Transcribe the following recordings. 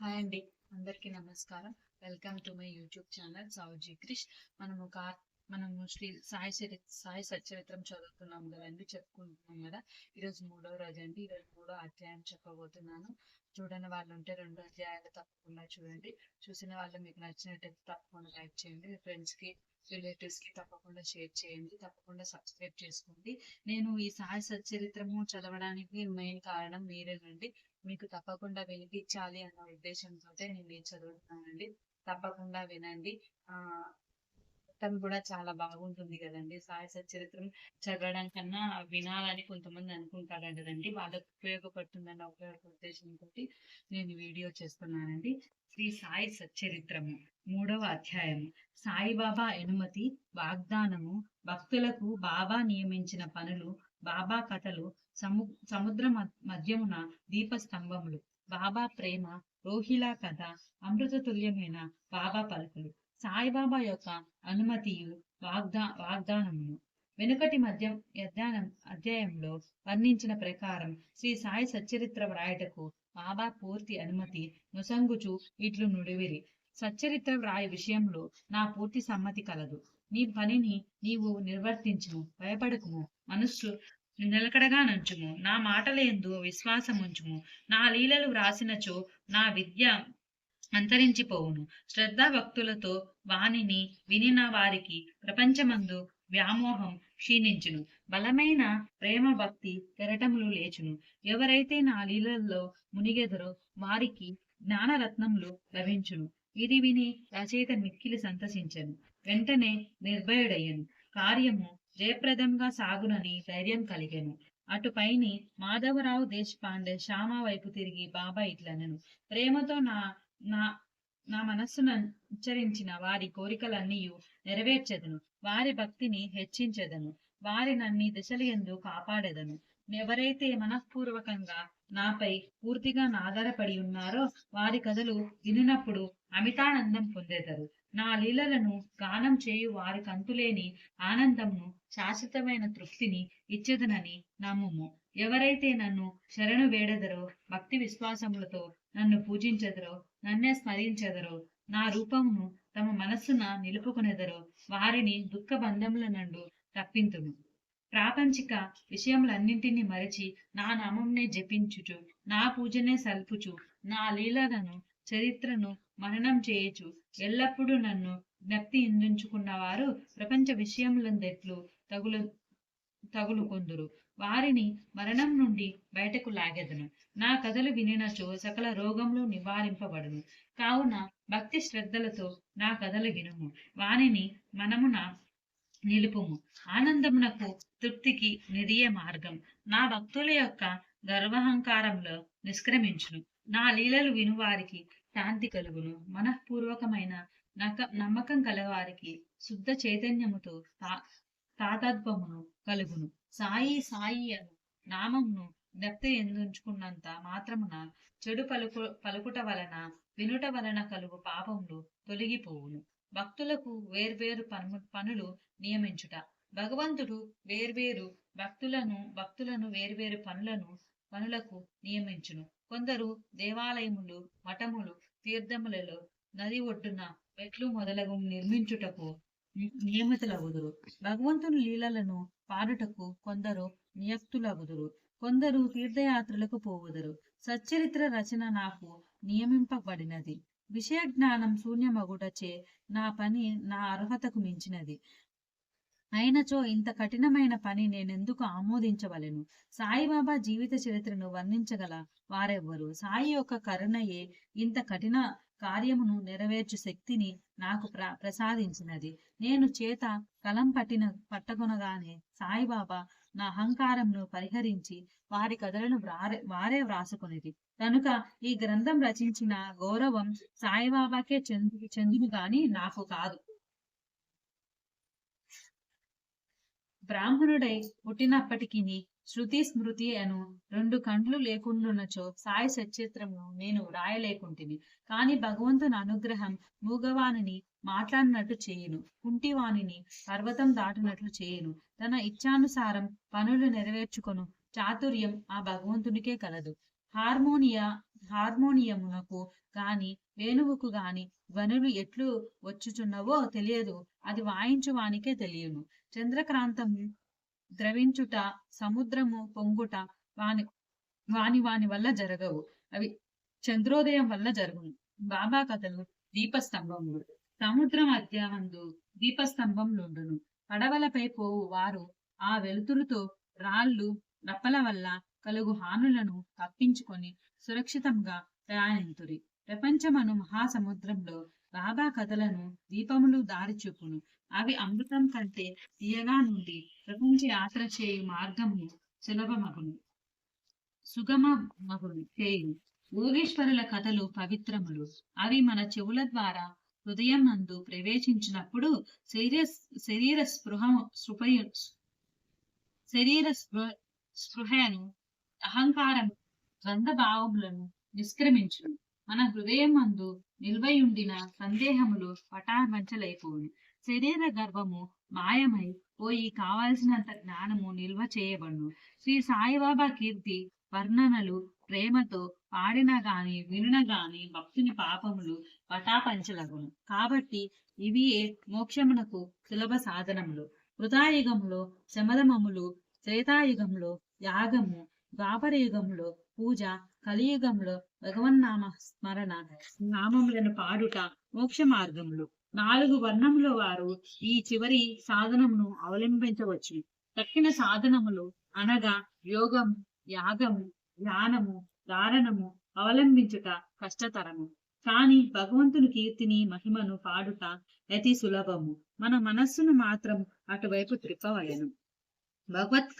Hi అండి. అందరికీ నమస్కారం. Welcome to my YouTube channel Saoji Krish. మనము కా మనము శ్రీ సాయి చరి సాయి సచ్చరిత్రం చదువుతున్నాం కదండి చెప్పుకుంటున్నాం కదా. ఈరోజు మూడో రోజు అండి. ఈరోజు మూడో అధ్యాయం చెప్పబోతున్నాను. చూడని వాళ్ళు ఉంటే రెండు అధ్యాయాలు తప్పకుండా చూడండి. చూసిన వాళ్ళు మీకు నచ్చినట్టయితే తప్పకుండా లైక్ చేయండి. మీ ఫ్రెండ్స్ రిలేటివ్స్కి తప్పకుండా షేర్ చేయండి తప్పకుండా సబ్స్క్రైబ్ చేసుకోండి. నేను ఈ సాయ సచ్చరిత్రము చదవడానికి మెయిన్ కారణం మీరేనండి. మీకు తప్పకుండా వినిపించాలి అన్న ఉద్దేశంతో నేను చదువుతున్నానండి. తప్పకుండా వినండి. చట్టం కూడా చాలా బాగుంటుంది కదండి. సాయి సచరిత్రం చదవడం కన్నా వినాలని కొంతమంది అనుకుంటారు కదండి. వాళ్ళకు ఉపయోగపడుతుందన్న ఒక ఉద్దేశంతో నేను వీడియో చేస్తున్నానండి. శ్రీ సాయి సచ్చరిత్రము మూడవ అధ్యాయము. సాయిబాబా అనుమతి వాగ్దానము భక్తులకు బాబా నియమించిన పనులు బాబా కథలు సము సముద్ర మధ్యమున దీపస్తంభములు బాబా ప్రేమ రోహిలా కథ అమృత తుల్యమైన బాబా పలుకులు. సాయిబాబా యొక్క అనుమతియు వాగ్దా వాగ్దానమును. వెనుకటి మధ్య అధ్యాయం అధ్యాయంలో వర్ణించిన ప్రకారం శ్రీ సాయి సచ్చరిత్ర వ్రాయటకు బాబా పూర్తి అనుమతి నుసంగుచు ఇట్లు నుడివిరి. సచ్చరిత్ర వ్రాయ విషయంలో నా పూర్తి సమ్మతి కలదు. నీ పనిని నీవు నిర్వర్తించుము భయపడకుము మనస్సు నిలకడగా నుంచుము నా మాటలేందు విశ్వాసముంచుము. నా లీలలు వ్రాసినచో నా విద్య అంతరించిపోవును. శ్రద్ధాభక్తులతో వాణిని వినిన వారికి ప్రపంచమందు వ్యామోహం క్షీణించును. బలమైన ప్రేమ భక్తి కెరటములు లేచును. ఎవరైతే నా లీలల్లో మునిగెదరో వారికి జ్ఞానరత్నములు లభించును. ఇది విని రచయిత మిక్కిలి సంతసించను. వెంటనే నిర్భయుడయ్యను. కార్యము జయప్రదంగా సాగునని ధైర్యం కలిగాను. అటుపైని మాధవరావు దేశపాండే శ్యామ వైపు తిరిగి బాబా ఇట్లనను. ప్రేమతో నా నా నా మనస్సును ఉచ్చరించిన వారి కోరికలన్నీ నెరవేర్చెదను. వారి భక్తిని హెచ్చించెదను. వారి నన్ని దిశలు ఎందు కాపాడెదను. ఎవరైతే మనఃపూర్వకంగా నాపై పూర్తిగా ఆధారపడి ఉన్నారో వారి కథలు వినినప్పుడు అమితానందం పొందేదరు. నా లీలలను గానం చేయు వారి కంతులేని ఆనందంను శాశ్వతమైన తృప్తిని ఇచ్చేదనని నమ్ముము. ఎవరైతే నన్ను శరణు వేడెదరో భక్తి విశ్వాసములతో నన్ను పూజించెదరో నన్నే స్మరించెదరో నా రూపమును తమ మనస్సున నిలుపుకునేదరో వారిని దుఃఖ బంధముల నుండి తప్పింతును. ప్రాపంచిక విషయములన్నింటినీ మరచి నా నామంనే జపించుచు నా పూజనే సల్పుచు నా లీలలను చరిత్రను మననం చేయుచు ఎల్లప్పుడూ నన్ను జ్ఞప్తి ఇందుంచుకున్న వారు ప్రపంచ విషయములందెట్లు తగులు తగులుకొందురు. వారిని మరణం నుండి బయటకు లాగెదను. నా కథలు వినినచో సకల రోగములు నివారింపబడును. కావున భక్తి శ్రద్ధలతో నా కథలు వినుము. వానిని మనమున నిలుపుము. ఆనందమునకు తృప్తికి నిధియ మార్గం. నా భక్తుల యొక్క గర్వహంకారంలో నిష్క్రమించును. నా లీలలు వినువారికి శాంతి కలుగును. మనఃపూర్వకమైన నక నమ్మకం కలవారికి శుద్ధ చైతన్యముతో తా తాతత్వమును కలుగును. సాయి సాయి అను నామంను దత్త ఎందుంచుకున్నంత మాత్రమున చెడు పలుకు పలుకుట వలన వినుట వలన కలుగు పాపములు తొలగిపోవును. భక్తులకు వేర్వేరు పను పనులు నియమించుట. భగవంతుడు వేర్వేరు భక్తులను భక్తులను వేర్వేరు పనులను పనులకు నియమించును. కొందరు దేవాలయములు మఠములు తీర్థములలో నది ఒడ్డున మెట్లు మొదలగు నిర్మించుటకు ని- నియమితులగుదురు. భగవంతుని లీలలను పాడుటకు కొందరు నియక్తులగుదురు. కొందరు తీర్థయాత్రలకు పోవుదురు. సచ్చరిత్ర రచన నాకు నియమింపబడినది. విషయ జ్ఞానం శూన్యమగుటచే నా పని నా అర్హతకు మించినది. అయినచో ఇంత కఠినమైన పని నేనెందుకు ఆమోదించవలెను? సాయిబాబా జీవిత చరిత్రను వర్ణించగల వారెవ్వరు? సాయి యొక్క కరుణయే ఇంత కఠిన కార్యమును నెరవేర్చు శక్తిని నాకు ప్ర ప్రసాదించినది. నేను చేత కలం పట్టిన పట్టగొనగానే సాయిబాబా నా అహంకారంను పరిహరించి వారి కథలను వారే వారే వ్రాసుకునేది కనుక ఈ గ్రంథం రచించిన గౌరవం సాయిబాబాకే చెందు చెందును గాని నాకు కాదు. బ్రాహ్మణుడై పుట్టినప్పటికీ శృతి స్మృతి అను రెండు కండ్లు లేకుండునచో సాయి సచిత్రము నేను వ్రాయలేకుంటిని. కాని భగవంతుని అనుగ్రహం మూగవాణిని మాట్లాడినట్టు చేయును. కుంటివానిని పర్వతం దాటినట్లు చేయును. తన ఇచ్ఛానుసారం పనులు నెరవేర్చుకొను. చాతుర్యం ఆ భగవంతునికే కలదు. హార్మోనియా హార్మోనియమునకు గాని వేణువుకు గాని ధ్వనులు ఎట్లు వచ్చుచున్నవో తెలియదు. అది వాయించు వానికే తెలియను. చంద్రక్రాంతము ద్రవించుట సముద్రము పొంగుట వాని వాని వాని వల్ల జరగవు. అవి చంద్రోదయం వల్ల జరుగును. బాబా కథలు దీపస్తంభములు. సముద్ర మధ్యమందు దీపస్తంభంలుండును పడవలపై పోవు వారు ఆ వెలుతురుతో రాళ్ళు రప్పల వల్ల కలుగు హానులను తప్పించుకొని సురక్షితంగా ప్రయాణింతురి. ప్రపంచమను మహాసముద్రంలో బాబా కథలను దీపములు దారి చూపును అవి అమృతం కంటే తీయగా నుండి ప్రపంచ యాత్ర చేయు మార్గము సులభమగును. సుగమమగును చేయు యోగేశ్వరుల కథలు పవిత్రములు. అవి మన చెవుల ద్వారా హృదయం నందు ప్రవేశించినప్పుడు శరీర శరీర స్పృహ స్పృహ శరీర స్పృహ స్పృహను అహంకారం ద్వంద్వ భావములను నిష్క్రమించును. మన హృదయం మందు నిల్వయుండిన సందేహములు పటాపంచలైపోను శరీర గర్వము మాయమై పోయి కావలసినంత జ్ఞానము నిల్వ చేయబడును. శ్రీ సాయిబాబా కీర్తి వర్ణనలు ప్రేమతో పాడిన గాని వినున గాని భక్తుని పాపములు పటాపంచలగును. కాబట్టి ఇవియే మోక్షమునకు సులభ సాధనములు. కృతాయుగంలో శమదమములు త్రేతాయుగంలో యాగము ద్వాపరయుగంలో పూజ కలియుగంలో భగవన్నామ స్మరణ నామములను పాడుట మోక్ష మార్గములు. నాలుగు వర్ణముల వారు ఈ చివరి సాధనమును అవలంబించవచ్చు తక్కిన సాధనములు అనగా యోగం యాగము ధ్యానము ధారణము అవలంబించుట కష్టతరము. కాని భగవంతుని కీర్తిని మహిమను పాడుట అతి సులభము. మన మనస్సును మాత్రం అటువైపు త్రిప్పవలను. భగవత్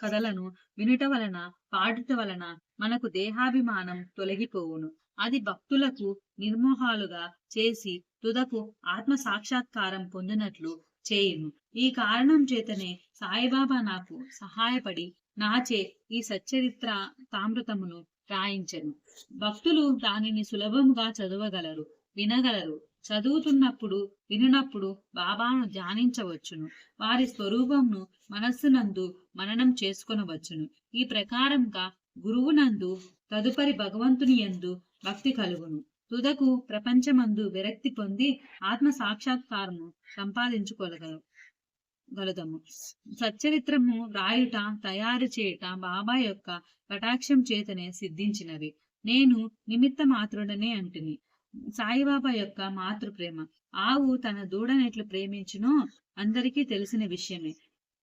కథలను వినుట వలన పాడుట వలన మనకు దేహాభిమానం తొలగిపోవును. అది భక్తులకు నిర్మోహాలుగా చేసి తుదకు ఆత్మ సాక్షాత్కారం పొందినట్లు చేయును. ఈ కారణం చేతనే సాయిబాబా నాకు సహాయపడి నాచే ఈ సచ్చరిత్ర తామృతమును రాయించను. భక్తులు దానిని సులభముగా చదవగలరు వినగలరు. చదువుతున్నప్పుడు వినునప్పుడు బాబాను ధ్యానించవచ్చును. వారి స్వరూపంను మనస్సునందు మననం చేసుకొనవచ్చును. ఈ ప్రకారంగా గురువునందు తదుపరి భగవంతుని యందు భక్తి కలుగును. తుదకు ప్రపంచమందు విరక్తి పొంది ఆత్మ సాక్షాత్కారము సంపాదించుకోగలగలము గలదము సచ్చరిత్రము రాయుట తయారు చేయుట బాబా యొక్క కటాక్షం చేతనే సిద్ధించినవి. నేను నిమిత్త మాత్రుడనే అంటిని. సాయిబాబా యొక్క మాతృప్రేమ. ఆవు తన దూడనెట్లు ప్రేమించునో అందరికీ తెలిసిన విషయమే.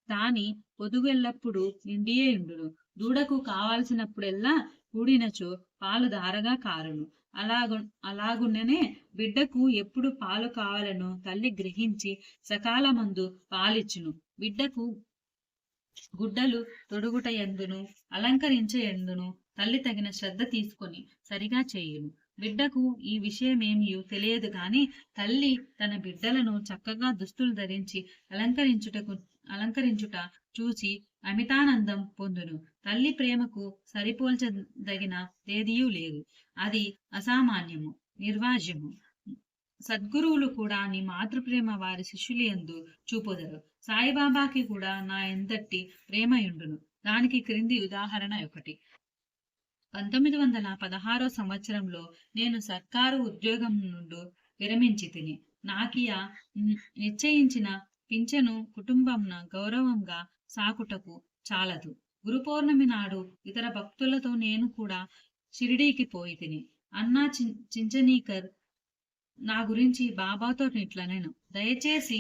దాని పొదుగెల్లప్పుడు నిండియే ఇండును దూడకు కావాల్సినప్పుడెల్లా కూడినచో పాలు ధారగా కారును. అలాగు అలాగుండనే బిడ్డకు ఎప్పుడు పాలు కావాలను తల్లి గ్రహించి సకాలమందు పాలిచ్చును. బిడ్డకు గుడ్డలు తొడుగుట ఎందును అలంకరించే ఎందును తల్లి తగిన శ్రద్ధ తీసుకొని సరిగా చేయును. బిడ్డకు ఈ విషయమేమీ తెలియదు గాని తల్లి తన బిడ్డలను చక్కగా దుస్తులు ధరించి అలంకరించుటకు అలంకరించుట చూసి అమితానందం పొందును. తల్లి ప్రేమకు సరిపోల్చదగిన తేదీయూ లేదు. అది అసామాన్యము నిర్వాజ్యము. సద్గురువులు కూడా నీ మాతృప్రేమ వారి శిష్యులందు చూపుదరు. సాయిబాబాకి కూడా నా ఎంతటి ప్రేమయుండును. దానికి క్రింది ఉదాహరణ ఒకటి. పంతొమ్మిది వందల పదహారో సంవత్సరంలో నేను సర్కారు ఉద్యోగం నుండి విరమించి తిని నాకియా నిశ్చయించిన పింఛను కుటుంబంన గౌరవంగా సాకుటకు చాలదు. గురుపౌర్ణమి నాడు ఇతర భక్తులతో నేను కూడా షిరిడీకి పోయి తిని అన్నా చించనీకర్ నా గురించి బాబాతో ఇట్లనెను. దయచేసి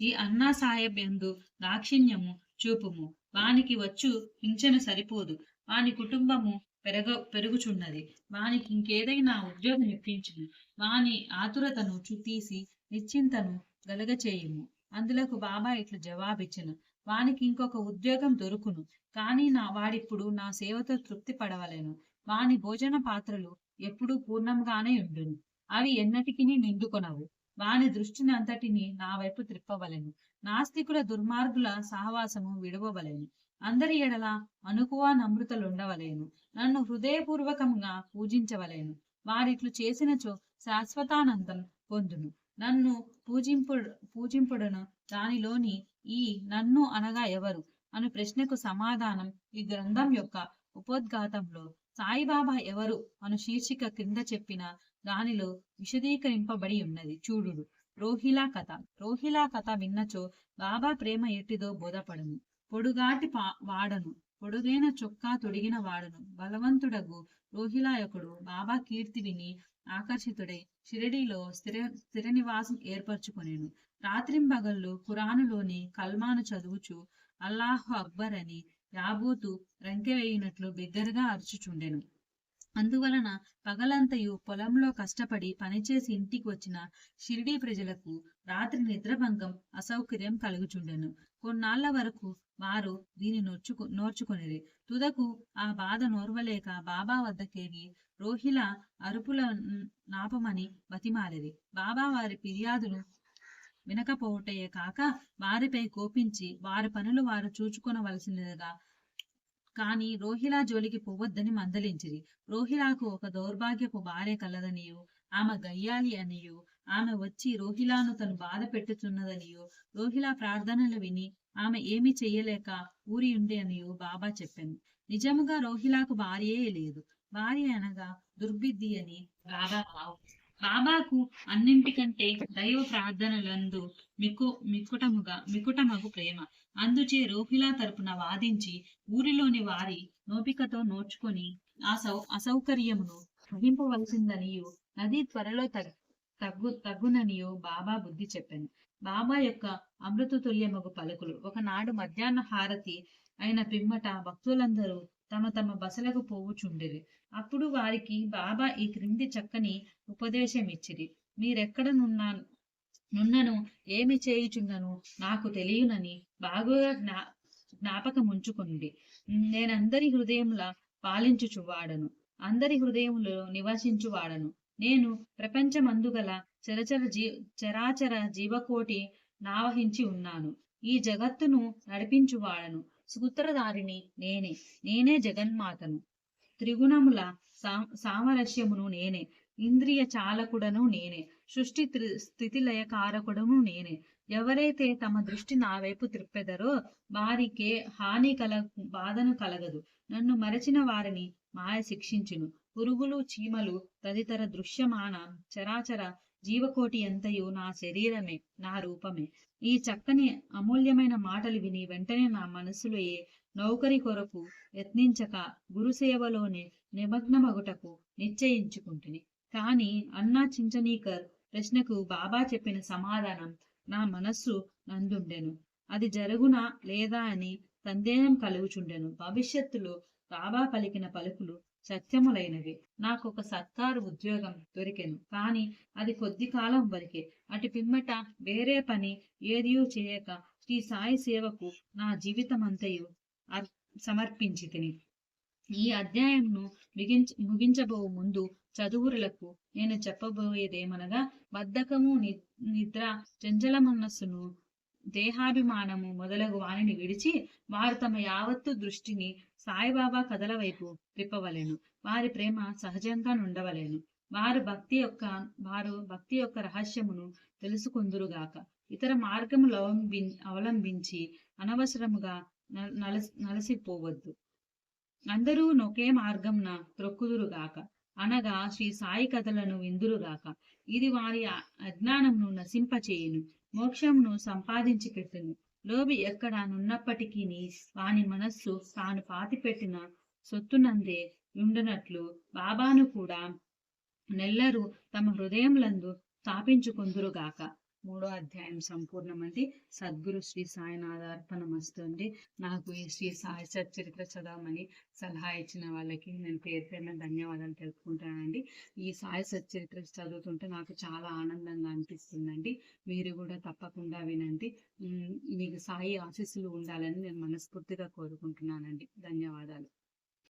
ఈ అన్నా సాహెబ్ ఎందు దాక్షిణ్యము చూపుము. వానికి వచ్చు పింఛను సరిపోదు. వాని కుటుంబము పెరగ పెరుగుచున్నది. వానికి ఇంకేదైనా ఉద్యోగం ఇప్పించును. వాని ఆతురతను చుతీసి నిశ్చింతను గలగచేయుము. అందులకు బాబా ఇట్లు జవాబిచ్చెను. వానికి ఇంకొక ఉద్యోగం దొరుకును. కానీ నా వాడిప్పుడు నా సేవతో తృప్తి పడవలేను. వాని భోజన పాత్రలు ఎప్పుడూ పూర్ణంగానే ఉండును. అవి ఎన్నటికి నిండుకొనవు. వాని దృష్టిని అంతటిని నా వైపు త్రిప్పవలెను. నాస్తికుల దుర్మార్గుల సహవాసము విడవవలెను. అందరి ఎడల అనుకువా నమృతలుండవలేను నన్ను హృదయపూర్వకంగా పూజించవలేను. వారిట్లు చేసినచో శాశ్వతానందం పొందును. నన్ను పూజింపు పూజింపుడును దానిలోని ఈ నన్ను అనగా ఎవరు? అను ప్రశ్నకు సమాధానం ఈ గ్రంథం యొక్క ఉపోద్ఘాతంలో సాయిబాబా ఎవరు? అను శీర్షిక క్రింద చెప్పిన దానిలో విశదీకరింపబడి ఉన్నది. చూడుడు. రోహిలా కథ. రోహిలా కథ విన్నచో బాబా ప్రేమ ఎట్టిదో బోధపడును. పొడుగాటి పా వాడను. పొడుగైన చొక్కా తొడిగిన వాడను. బలవంతుడగు రోహిలాయకుడు బాబా కీర్తి విని ఆకర్షితుడై షిరడీలో స్థిర స్థిర నివాసం ఏర్పరచుకొనేను. రాత్రింబగళ్ళు ఖురానులోని కల్మాను చదువుచు అల్లాహు అక్బర్ అని యాబూతు రంకెవేయినట్లు బిగ్గరగా అరుచుచుండెను. అందువలన పగలంతయు పొలంలో కష్టపడి పనిచేసి ఇంటికి వచ్చిన షిరిడీ ప్రజలకు రాత్రి నిద్రభంగం అసౌకర్యం కలుగుచుండెను. కొన్నాళ్ళ వరకు వారు దీని నొచ్చుకు నోర్చుకొనిరి. తుదకు ఆ బాధ నోర్వలేక బాబా వద్దకేగి రోహిల అరుపుల నాపమని బతిమాలిది బాబా వారి ఫిర్యాదులు వినకపోవటయే కాక వారిపై కోపించి వారి పనులు వారు చూచుకొనవలసినదిగా. కాని రోహిలా జోలికి పోవద్దని మందలించిరి. రోహిలాకు ఒక దౌర్భాగ్యపు భార్య కలదనియు ఆమె గయ్యాలి అనియు ఆమె వచ్చి రోహిలాను తను బాధ పెట్టుచున్నదనియు రోహిలా ప్రార్థనలు విని ఆమె ఏమీ చెయ్యలేక ఊరి ఉండే అనియు బాబా చెప్పాను. నిజముగా రోహిలాకు భార్యే లేదు. భార్య అనగా దుర్బిద్ది అని బాబా భావం. బాబాకు అన్నింటికంటే దైవ ప్రార్థనలందు మికు మికుటముగా మికుటమగు ప్రేమ. అందుచే రోహిలా తరపున వాదించి ఊరిలోని వారి నోపికతో నోచుకొని ఆ సౌ అసౌకర్యమును సహింపవలసిందనియు నది త్వరలో తగ్గు తగ్గుననియో బాబా బుద్ధి చెప్పాను. బాబా యొక్క అమృత తుల్యమగు పలుకులు. ఒకనాడు మధ్యాహ్న హారతి అయిన పిమ్మట భక్తులందరూ తమ తమ బసలకు పోవుచుండిరి. అప్పుడు వారికి బాబా ఈ క్రింది చక్కని ఉపదేశం ఇచ్చిరి మీరెక్కడ నున్నా నున్నను ఏమి చేయుచున్నను నాకు తెలియనని బాగుగా జ్ఞా జ్ఞాపకముంచుకొండి. నేనందరి హృదయంలా పాలించుచువాడను. అందరి హృదయములో నివసించువాడను. నేను ప్రపంచమందుగల చరచర జీ చరాచర జీవకోటి నావహించి ఉన్నాను. ఈ జగత్తును నడిపించువాడను. సూత్రధారిని నేనే. నేనే జగన్మాతను. త్రిగుణముల సా సామరస్యమును నేనే. ఇంద్రియ చాలకుడను నేనే. సృష్టి త్రి- స్థితి లయకారకుడను నేనే. ఎవరైతే తమ దృష్టి నా వైపు త్రిప్పెదరో వారికే హాని కల బాధను కలగదు. నన్ను మరచిన వారిని మాయ శిక్షించును. పురుగులు చీమలు తదితర దృశ్యమాన చరాచర జీవకోటి ఎంతయు నా శరీరమే నా రూపమే. ఈ చక్కని అమూల్యమైన మాటలు విని వెంటనే నా మనసులో ఏ నౌకరి కొరకు యత్నించక గురుసేవలోనే నిమగ్నమగుటకు నిశ్చయించుకుంటుని. కాని అన్నా చించనీకర్ ప్రశ్నకు బాబా చెప్పిన సమాధానం నా మనస్సు నందుండెను. అది జరుగునా లేదా అని సందేహం కలుగుచుండెను. భవిష్యత్తులో బాబా పలికిన పలుకులు సత్యములైనవి. నాకు ఒక సర్కారు ఉద్యోగం దొరికెను. కానీ అది కొద్ది కాలం వరకే. అటు పిమ్మట వేరే పని ఏదియూ చేయక శ్రీ సాయి సేవకు నా జీవితమంతయు సమర్పించి తిని ఈ అధ్యాయంను ముగించ ముగించబో ముందు చదువురులకు నేను చెప్పబోయేదేమనగా బద్ధకము ని- నిద్ర చంచల మనస్సును దేహాభిమానము మొదలగు వారిని విడిచి వారు తమ యావత్తు దృష్టిని సాయిబాబా కథల వైపు తిప్పవలెను వారి ప్రేమ సహజంగా నుండవలెను. వారు భక్తి యొక్క వారు భక్తి యొక్క రహస్యమును తెలుసుకుందురుగాక. ఇతర మార్గములు అవలంబి అవలంబించి అనవసరముగా న- నలసి నలసిపోవద్దు. అందరూ నొకే మార్గంన త్రొక్కుదురుగాక. అనగా శ్రీ సాయి కథలను విందురుగాక. ఇది వారి అజ్ఞానమును నశింపచేయును. మోక్షంను సంపాదించి లోబి ఎక్కడ నున్నప్పటికీ వాని మనస్సు తాను పాతిపెట్టిన సొత్తునందే ఉండునట్లు బాబాను కూడా నెల్లరు తమ హృదయములందు స్థాపించుకుందురుగాక. మూడో అధ్యాయం సంపూర్ణమండి సద్గురు శ్రీ సాయినాథార్పణమస్తుంది నాకు ఈ శ్రీ సాయి సచ్చరిత్ర చదవమని సలహా ఇచ్చిన వాళ్ళకి నేను పేరు పేరున ధన్యవాదాలు తెలుపుకుంటానండి. ఈ సాయి సచ్చరిత్ర చదువుతుంటే నాకు చాలా ఆనందంగా అనిపిస్తుందండి. మీరు కూడా తప్పకుండా వినండి. మీకు సాయి ఆశీస్సులు ఉండాలని నేను మనస్ఫూర్తిగా కోరుకుంటున్నానండి. ధన్యవాదాలు.